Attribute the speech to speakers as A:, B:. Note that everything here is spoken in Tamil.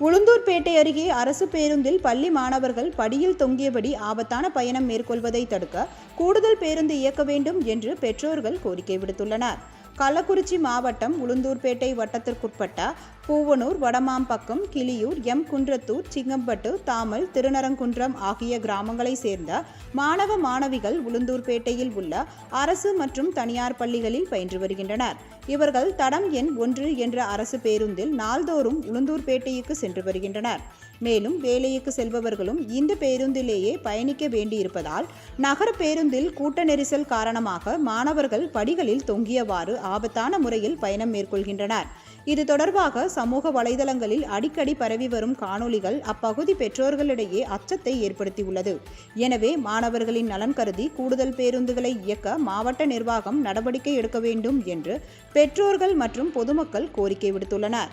A: உளுந்தூர்பேட்டை அருகே அரசு பேருந்தில் பள்ளி மாணவர்கள் படியில் தொங்கியபடி ஆபத்தான பயணம் மேற்கொள்வதை தடுக்க கூடுதல் பேருந்து இயக்க வேண்டும் என்று பெற்றோர்கள் கோரிக்கை விடுத்துள்ளனர். கள்ளக்குறிச்சி மாவட்டம் உளுந்தூர்பேட்டை வட்டத்திற்குட்பட்ட பூவனூர் வடமாம்பக்கம் கிளியூர் எம். குன்றத்தூர் சிங்கம்பட்டு தாமல் திருநரங்குன்றம் ஆகிய கிராமங்களைச் சேர்ந்த மாணவ மாணவிகள் உளுந்தூர்பேட்டையில் உள்ள அரசு மற்றும் தனியார் பள்ளிகளில் பயின்று வருகின்றனர். இவர்கள் தடம் எண் ஒன்று என்ற அரசு பேருந்தில் நாள்தோறும் உளுந்தூர்பேட்டைக்கு சென்று வருகின்றனர். மேலும் வேலைக்கு செல்பவர்களும் இந்த பேருந்திலேயே பயணிக்க வேண்டியிருப்பதால் நகர பேருந்தில் கூட்ட நெரிசல் காரணமாக மாணவர்கள் படிகளில் தொங்கியவாறு ஆபத்தான முறையில் பயணம் மேற்கொள்கின்றனர். இது தொடர்பாக சமூக வலைதளங்களில் அடிக்கடி பரவி வரும் காணொளிகள் அப்பகுதி பெற்றோர்களிடையே அச்சத்தை ஏற்படுத்தியுள்ளது. எனவே மாணவர்களின் நலன் கருதி கூடுதல் பேருந்துகளை இயக்க மாவட்ட நிர்வாகம் நடவடிக்கை எடுக்க வேண்டும் என்று பெற்றோர்கள் மற்றும் பொதுமக்கள் கோரிக்கை விடுத்துள்ளனர்.